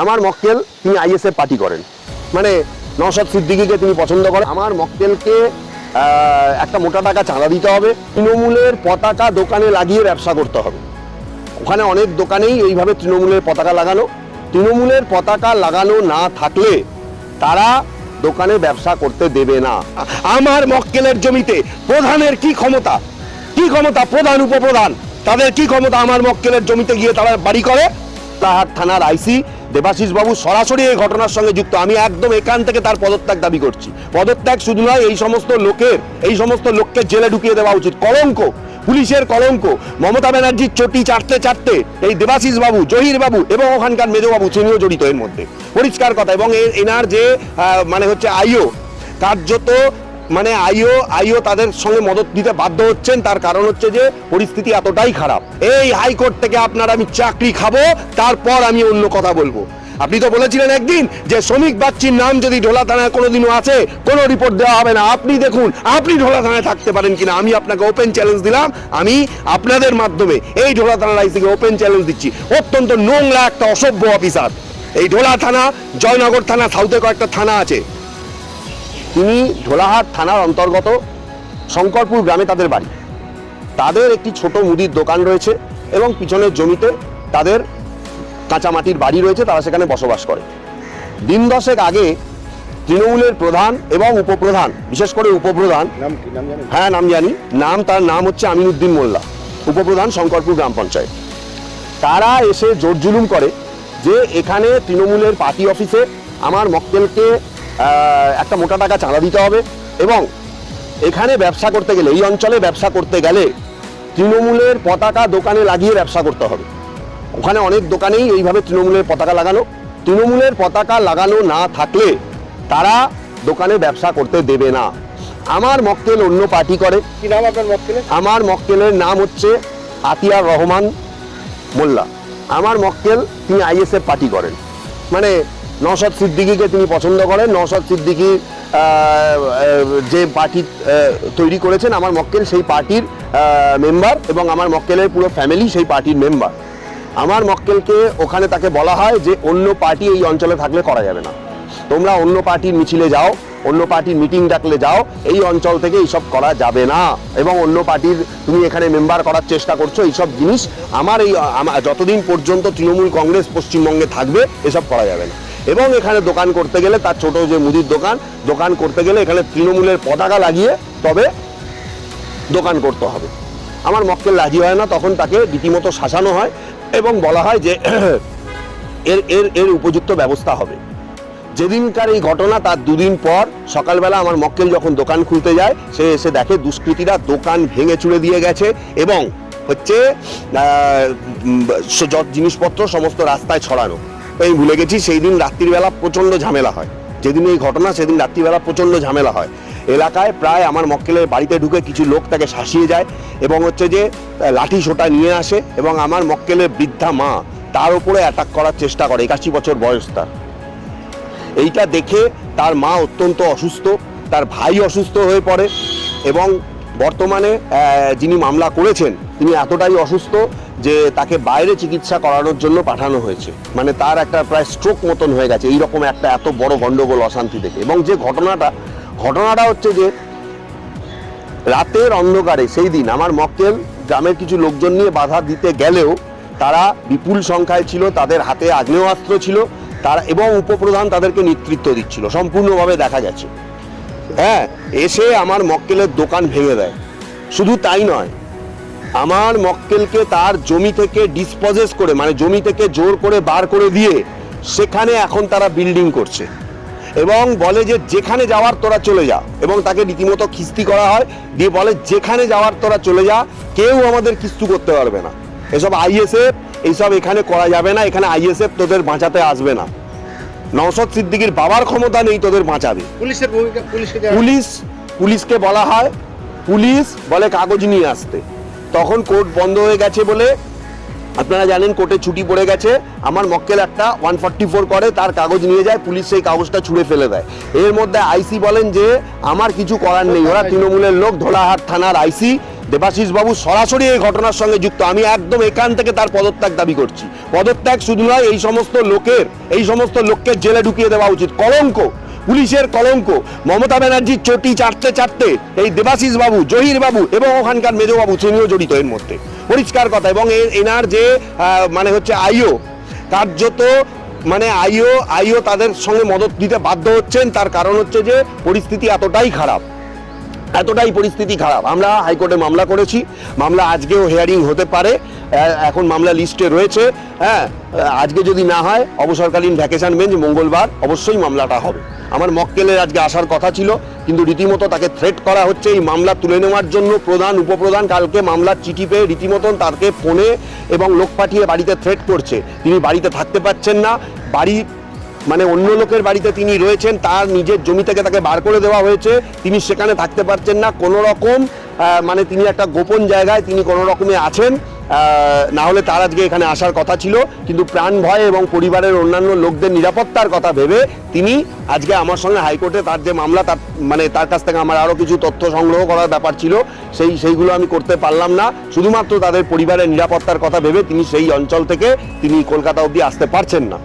আমার মক্কেল তিনি আইএসএফ পার্টি করেন। মানে নওশাদ সিদ্দিকিকে তিনি পছন্দ করেন। আমার মক্কেলকে একটা মোটা টাকা চাঁদা দিতে হবে, তৃণমূলের পতাকা দোকানে লাগিয়ে ব্যবসা করতে হবে। ওখানে অনেক দোকানেই এইভাবে তৃণমূলের পতাকা লাগানো। তৃণমূলের পতাকা লাগানো না থাকলে তারা দোকানে ব্যবসা করতে দেবে না। আমার মক্কেলের জমিতে প্রধানের কি ক্ষমতা? কি ক্ষমতা? প্রধান, উপপ্রধান। তাদের কি ক্ষমতা? আমার মক্কেলের জমিতে গিয়ে তারা বাড়ি করে? তাহার থানার আইসি দেবাশিস বাবু সরাসরি এই ঘটনার সঙ্গে যুক্ত। আমি একদম এখান থেকে তার পদত্যাগ দাবি করছি। পদত্যাগ শুধু নয়, এই সমস্ত লোকের, এই সমস্ত লোককে জেলে ঢুকিয়ে দেওয়া উচিত। কলঙ্ক, পুলিশের কলঙ্ক। মমতা ব্যানার্জির চটি চাটতে চাটতে এই দেবাশিস বাবু জহির বাবু এবং ওখানকার মেজবাবু তিনিও জড়িত এর মধ্যে। পরিষ্কার কথা, এবং এনার যে মানে হচ্ছে আইও, কার্যত মানে আইও আইও তাদের সঙ্গে মদত দিতে বাধ্য হচ্ছেন। তার কারণ হচ্ছে যে, পরিস্থিতি এতটাই খারাপ। এই হাইকোর্ট থেকে আপনার আমি চাকরি খাব, তারপর আমি অন্য কথা বলব। আপনি তো বলেছিলেন একদিন যে, শ্রমিক বাচ্চির নাম যদি ঢোলা থানায় কোনোদিনও আছে, কোনো রিপোর্ট দেওয়া হবে না। আপনি দেখুন, আপনি ঢোলা থানায় থাকতে পারেন কিনা। আমি আপনাকে ওপেন চ্যালেঞ্জ দিলাম। আমি আপনাদের মাধ্যমে এই ঢোলা থানার আইসিকে ওপেন চ্যালেঞ্জ দিচ্ছি। অত্যন্ত নোংরা একটা অসভ্য অফিসার এই ঢোলা থানা, জয়নগর থানা সাউথে কয়েকটা থানা আছে। তিনি ঝোলাহাট থানার অন্তর্গত শঙ্করপুর গ্রামে তাদের বাড়ি। তাদের একটি ছোট মুদির দোকান রয়েছে এবং পিছনের জমিতে তাদের কাঁচামাটির বাড়ি রয়েছে তারা সেখানে বসবাস করে। দিন দশেক আগে তৃণমূলের প্রধান এবং উপপ্রধান বিশেষ করে উপপ্রধান হ্যাঁ নাম জানি। নাম তার নাম হচ্ছে আমিনুদ্দিন মোল্লা উপপ্রধান শঙ্করপুর গ্রাম পঞ্চায়েত। তারা এসে জোর জুলুম করে যে এখানে তৃণমূলের পার্টি অফিসে আমার মক্কেলকে একটা মোটা টাকা চাঁদা দিতে হবে এবং এখানে ব্যবসা করতে গেলে এই অঞ্চলে ব্যবসা করতে গেলে তৃণমূলের পতাকা দোকানে লাগিয়ে ব্যবসা করতে হবে। ওখানে অনেক দোকানেই এইভাবে তৃণমূলের পতাকা লাগানো। তৃণমূলের পতাকা লাগানো না থাকলে তারা দোকানে ব্যবসা করতে দেবে না। আমার মক্কেল অন্য পার্টি করে। কি নাম আপনার মক্কেলের? আমার মক্কেলের নাম হচ্ছে আতিয়ার রহমান মোল্লা। আমার মক্কেল তিনি আইএসএফ পার্টি করেন। মানে নওশাদ সিদ্দিকিকে তিনি পছন্দ করেন। নওশাদ সিদ্দিকি যে পার্টি তৈরি করেছেন, আমার মক্কেল সেই পার্টির মেম্বার এবং আমার মক্কেলের পুরো ফ্যামিলি সেই পার্টির মেম্বার। আমার মক্কেলকে ওখানে তাকে বলা হয় যে, অন্য পার্টি এই অঞ্চলে থাকলে করা যাবে না। তোমরা অন্য পার্টির মিছিলে যাও, অন্য পার্টির মিটিং ডাকলে যাও, এই অঞ্চল থেকে এইসব করা যাবে না। এবং অন্য পার্টির তুমি এখানে মেম্বার করার চেষ্টা করছ, এইসব জিনিস আমার এই যতদিন পর্যন্ত তৃণমূল কংগ্রেস পশ্চিমবঙ্গে থাকবে, এসব করা যাবে না। এবং এখানে দোকান করতে গেলে তার ছোট যে মুদির দোকান দোকান করতে গেলে এখানে তৃণমূলের পতাকা লাগিয়ে তবে দোকান করতে হবে। আমার মক্কেল রাজি হয় না, তখন তাকে রীতিমতো শাসানো হয় এবং বলা হয় যে এর এর এর উপযুক্ত ব্যবস্থা হবে। যেদিনকার এই ঘটনা, তার দুদিন পর সকালবেলা আমার মক্কেল যখন দোকান খুলতে যায়, সে এসে দেখে দুষ্কৃতীরা দোকান ভেঙে চুড়ে দিয়ে গেছে এবং হচ্ছে জিনিসপত্র সমস্ত রাস্তায় ছড়ানো। আমি ভুলে গেছি সেই দিন রাত্রিবেলা প্রচণ্ড ঝামেলা হয়। যেদিন এই ঘটনা, সেদিন রাত্রিবেলা প্রচণ্ড ঝামেলা হয়। এলাকায় প্রায় আমার মক্কেলের বাড়িতে ঢুকে কিছু লোক তাকে শাসিয়ে যায় এবং হচ্ছে যে, লাঠি সোটা নিয়ে আসে এবং আমার মক্কেলের বৃদ্ধা মা তার উপরে অ্যাটাক করার চেষ্টা করে, একাশি বছর বয়স তার। এইটা দেখে তার মা অত্যন্ত অসুস্থ, তার ভাই অসুস্থ হয়ে পড়ে এবং বর্তমানে যিনি মামলা করেছেন, তিনি এতটাই অসুস্থ যে তাকে বাইরে চিকিৎসা করানোর জন্য পাঠানো হয়েছে। মানে তার একটা প্রায় স্ট্রোক মতন হয়ে গেছে, এইরকম একটা এত বড় গন্ডগোল, অশান্তি থেকে এবং যে ঘটনাটা ঘটনাটা হচ্ছে যে, রাতের অন্ধকারে সেই দিন আমার মক্কেল গ্রামের কিছু লোকজন নিয়ে বাধা দিতে গেলেও তারা বিপুল সংখ্যায় ছিল, তাদের হাতে আগ্নেয়াস্ত্র ছিল, তারা এবং উপপ্রধান তাদেরকে নেতৃত্ব দিচ্ছিল, সম্পূর্ণভাবে দেখা গেছে। হ্যাঁ এসে আমার মক্কেলের দোকান ভেঙে দেয়। শুধু তাই নয় আমার মক্কেলকে তার জমি থেকে ডিসপজেস করে মানে জমি থেকে জোর করে বার করে দিয়ে সেখানে এখন তারা বিল্ডিং করছে। এবং বলে যে যেখানে যাওয়ার তোরা চলে যা। এবং তাকে রীতিমতো কিস্তি করা হয় দিয়ে বলে যেখানে যাওয়ার তোরা চলে যা কেউ আমাদের কিস্তু করতে পারবে না। এসব আইএসএফ এইসব এখানে করা যাবে না এখানে আইএসএফ তোদের বাঁচাতে আসবে না। নওশাদ সিদ্দিকির বাবার ক্ষমতা নেই তোদের বাঁচাবে পুলিশের ভূমিকা পুলিশ পুলিশকে বলা হয় পুলিশ বলে কাগজ নিয়ে আসতে। তখন কোর্ট বন্ধ হয়ে গেছে বলে আপনারা জানেন কোর্টে ছুটি পড়ে গেছে। আমার মক্কেল একটা ওয়ান ফর্টি ফোর করে, তার কাগজ নিয়ে যায়, পুলিশ সেই কাগজটা ছুঁড়ে ফেলে দেয়। এর মধ্যে আইসি বলেন যে, আমার কিছু করার নেই। ওরা তৃণমূলের লোক, ধোলাহাট থানার আইসি দেবাশিস বাবু সরাসরি এই ঘটনার সঙ্গে যুক্ত। আমি একদম এখান থেকে তার পদত্যাগ দাবি করছি। পদত্যাগ শুধু নয়, এই সমস্ত লোকের, এই সমস্ত লোককে জেলে ঢুকিয়ে দেওয়া উচিত। কলঙ্ক! পুলিশের কলঙ্ক। মমতা ব্যানার্জির চটি চাটতে চাটতে এই দেবাশিস বাবু, জহির বাবু এবং ওখানকার মেজো বাবু, তিনিও জড়িত এর মধ্যে। পরিষ্কার কথা, এবং এনার যে মানে হচ্ছে আইও, কার্যত মানে আইও আইও তাদের সঙ্গে মদত দিতে বাধ্য হচ্ছেন, তার কারণ হচ্ছে যে পরিস্থিতি এতটাই খারাপ। এতটাই পরিস্থিতি খারাপ। আমরা হাইকোর্টে মামলা করেছি। মামলা আজকেও হেয়ারিং হতে পারে। এখন মামলা লিস্টে রয়েছে। হ্যাঁ আজকে যদি না হয়, অবসরকালীন ভ্যাকেশন বেঞ্চ মঙ্গলবার, অবশ্যই মামলাটা হবে। আমার মক্কেলের আজকে আসার কথা ছিল, কিন্তু রীতিমতো তাকে থ্রেট করা হচ্ছে। এই মামলা তুলে নেওয়ার জন্য প্রধান, উপপ্রধান কালকে মামলার চিঠি পেয়ে রীতিমতন তাকে ফোনে এবং লোক পাঠিয়ে বাড়িতে থ্রেট করছে। তিনি বাড়িতে থাকতে পারছেন না। বাড়ি মানে অন্য লোকের বাড়িতে তিনি রয়েছেন, তার নিজের জমি থেকে তাকে বার করে দেওয়া হয়েছে। তিনি সেখানে থাকতে পারছেন না। কোনো রকম মানে তিনি একটা গোপন জায়গায় তিনি কোনো রকমে আছেন। না হলে তার আজকে এখানে আসার কথা ছিল, কিন্তু প্রাণ ভয় এবং পরিবারের অন্যান্য লোকদের নিরাপত্তার কথা ভেবে তিনি আজকে আমার সঙ্গে হাইকোর্টে তার যে মামলা, তার মানে তার কাছ থেকে আমার আরও কিছু তথ্য সংগ্রহ করার ব্যাপার ছিল, সেই, সেইগুলো আমি করতে পারলাম না। শুধুমাত্র তাদের পরিবারের নিরাপত্তার কথা ভেবে তিনি সেই অঞ্চল থেকে তিনি কলকাতা অবধি আসতে পারছেন না।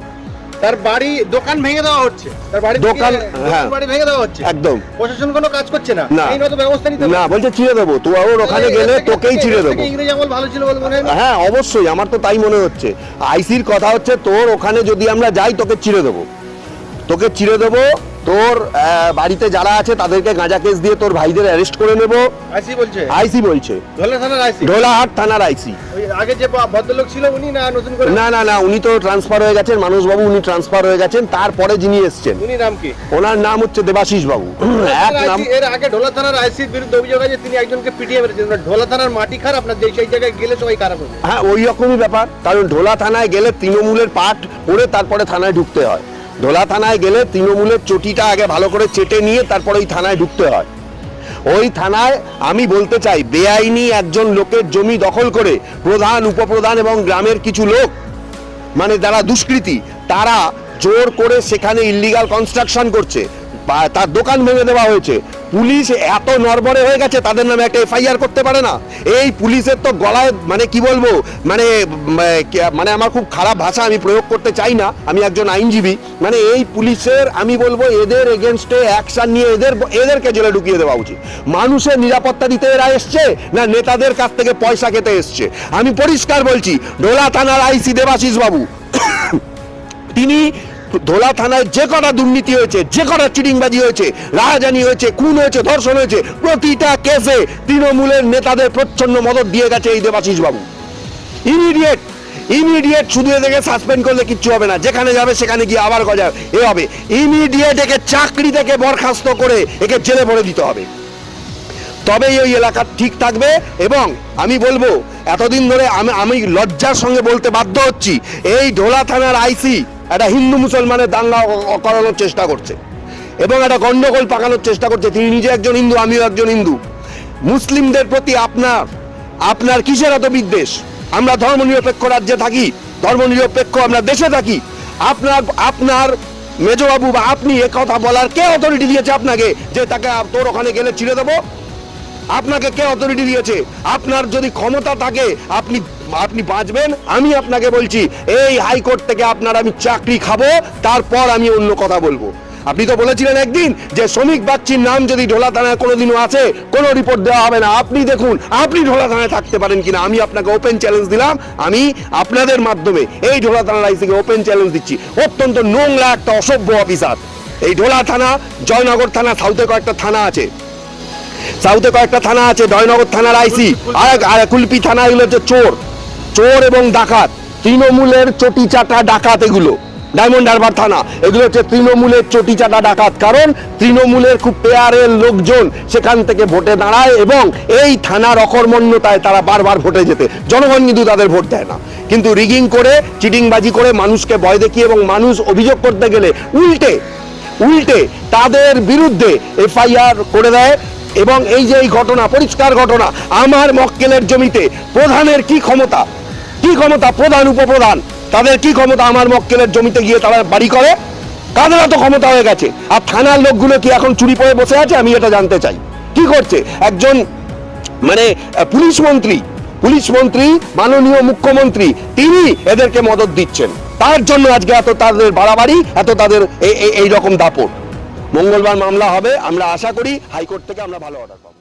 তার বাড়ি দোকান ভেঙে দেওয়া হচ্ছে। তার বাড়ি দোকান, হ্যাঁ। বাড়ি ভেঙে দেওয়া হচ্ছে। একদম। প্রশাসন কোনো কাজ করছে না। না। এই ব্যবস্থা নিতে না বলছে চিড়ে দেবো। তো ওর ওখানে গেলে তোকেই এর দেবো। ইংরেজি আমল ভালো ছিল বলে মনে হয় হ্যাঁ অবশ্যই। আমার তো তাই মনে হচ্ছে। আইসির কথা হচ্ছে তোর ওখানে যদি আমরা যাই তোকে চিড়ে দেবো। তোকে চিড়ে দেবো তোর বাড়িতে যারা আছে তাদেরকে গাঁজা কেস দিয়ে তোর ভাইদের অ্যারেস্ট করে নেব। আইসি বলছে? আইসি বলছে। ধলে থানার আইসি? ঢোলাহাট থানার আইসি। আগে যে ভদ্রলোক ছিল উনি না নতুন করে? না না না উনি তো ট্রান্সফার হয়ে গেছেন মানুষবাবু উনি ট্রান্সফার হয়ে গেছেন তারপরে যিনি এসছেন। উনি নাম কি? ওনার নাম হচ্ছে দেবাশিস বাবু এক নাম এর আগে ঢোলা থানার আইসির বিরুদ্ধে অভিযোগ আছে তিনি একজনকে পিটিয়ে মেরেছেন। ঢোলা থানার মাটি খারাপ না যে সেই জায়গায় গেলে সবাই খারাপ হবে? হ্যাঁ ওই রকমই ব্যাপার কারণ ঢোলা থানায় গেলে তৃণমূলের পাঠ পড়ে তারপরে থানায় ঢুকতে হয়। ঢোলা থানায় গেলে তৃণমূলের চটিটা আগে ভালো করে চেটে নিয়ে তারপরে ওই থানায় ঢুকতে হয়। ওই থানায় আমি বলতে চাই, বেআইনি একজন লোকের জমি দখল করে প্রধান, উপপ্রধান এবং গ্রামের কিছু লোক মানে যারা দুষ্কৃতী, তারা জোর করে সেখানে ইল্লিগাল কনস্ট্রাকশন করছে। তার দোকান ভেঙে দেওয়া হয়েছে। পুলিশ এত নরবরে হয়ে গেছে, তাদের নামে একটা এফআইআর করতে পারে না। এই পুলিশের তো গলায় মানে কি বলব মানে মানে আমার খুব খারাপ ভাষা, আমি প্রয়োগ করতে চাই না, আমি একজন আইনজীবী। মানে এই পুলিশের, আমি বলব, এদের এগেনস্টে অ্যাকশন নিয়ে এদের, এদেরকে জেলে ঢুকিয়ে দেওয়া উচিত। মানুষের নিরাপত্তা দিতে এরা এসছে, না নেতাদের কাছ থেকে পয়সা খেতে এসছে? আমি পরিষ্কার বলছি ডোলা থানার আইসি দেবাশিস বাবু, তিনি ধোলা থানায় যে কটা দুর্নীতি হয়েছে, যে কটা চিটিংবাজি হয়েছে, রাহাজানি হয়েছে, খুন হয়েছে, ধর্ষণ হয়েছে, প্রতিটা কেসে তৃণমূলের নেতাদের প্রচ্ছন্ন মদত দিয়ে গেছে এই দেবাশিস বাবু ইমিডিয়েট ইমিডিয়েট শুধু এদেরকে সাসপেন্ড করলে কিচ্ছু হবে না, যেখানে যাবে সেখানে গিয়ে আবার গজা এ হবে। ইমিডিয়েট একে চাকরি থেকে বরখাস্ত করে একে জেলে ভরে দিতে হবে। তবেই ওই এলাকা ঠিক থাকবে এবং আমি বলব, এতদিন ধরে আমি আমি লজ্জার সঙ্গে বলতে বাধ্য হচ্ছি, এই ঢোলা থানার আইসি একটা হিন্দু মুসলমানের দাঙ্গা করানোর চেষ্টা করছে। এবং একটা গন্ডগোল পাকানোর চেষ্টা করছে। তিনি নিজে একজন হিন্দু, আমিও একজন হিন্দু। মুসলিমদের প্রতি আপনার আপনার কিসের এত বিদ্বেষ? আমরা ধর্মনিরপেক্ষ রাজ্যে থাকি, ধর্মনিরপেক্ষ আমরা দেশে থাকি। আপনার আপনার মেজবাবু বা আপনি কথা বলার কে অথরিটি দিয়েছে আপনাকে? যে তাকে তোর ওখানে গেলে ছিঁড়ে দেবো? আপনাকে কে অথরিটি দিয়েছে? আপনার যদি ক্ষমতা থাকে, আপনি আপনি বাঁচবেন। আমি আপনাকে বলছি, এই হাইকোর্ট থেকে আপনার আমি চাকরি খাব, তারপর আমি অন্য কথা বলব। আপনি তো বলেছিলেন একদিন যে শ্রমিক বাচ্চির নাম যদি ঢোলা থানায় কোনোদিনও আছে, কোনো রিপোর্ট দেওয়া হবে না। আপনি দেখুন, আপনি ঢোলা থানায় থাকতে পারেন কিনা। আমি আপনাকে ওপেন চ্যালেঞ্জ দিলাম। আমি আপনাদের মাধ্যমে এই ঢোলা থানার আইসিকে ওপেন চ্যালেঞ্জ দিচ্ছি। অত্যন্ত নোংরা একটা অসভ্য অফিসার এই ঢোলা থানা, জয়নগর থানা সাউথে কয়েকটা থানা আছে। সাউথে কয়েকটা থানা আছে, জয়নগর থানার আইসি, আর কুলপি থানা, এগুলো হচ্ছে চোর। চোর এবং ডাকাত। তৃণমূলের চটি চাটা ডাকাত এগুলো। ডায়মন্ড হারবার থানা। এগুলো হচ্ছে তৃণমূলের চটি চাটা ডাকাত। কারণ তৃণমূলের খুব পেয়ারের লোকজন সেখান থেকে ভোটে দাঁড়ায় এবং এই থানার অকর্মণ্যতায় তারা বারবার ভোটে যেতে। জনগণ কিন্তু তাদের ভোট দেয় না। কিন্তু রিগিং করে, চিটিংবাজি করে মানুষকে ভয় দেখিয়ে এবং মানুষ অভিযোগ করতে গেলে উল্টে উল্টে তাদের বিরুদ্ধে এফআইআর করে দেয়। এবং এই যে এই ঘটনা, পরিষ্কার ঘটনা, আমার মক্কেলের জমিতে প্রধানের কি ক্ষমতা? কি ক্ষমতা? প্রধান, উপপ্রধান। তাদের কি ক্ষমতা? আমার মক্কেলের জমিতে গিয়ে তারা বাড়ি করে? তাদের তো ক্ষমতা হয়ে গেছে। আর থানার লোকগুলো কি এখন চুরি পড়ে বসে আছে? আমি এটা জানতে চাই। কি করছে? একজন মানে পুলিশ মন্ত্রী পুলিশ মন্ত্রী, মাননীয় মুখ্যমন্ত্রী, তিনি এদেরকে মদত দিচ্ছেন। তার জন্য আজকে এত তাদের বাড়াবাড়ি, এত তাদের এই রকম দাপট। মঙ্গলবার মামলা হবে আমরা আশা করি হাইকোর্ট থেকে আমরা ভালো অর্ডার পাবো।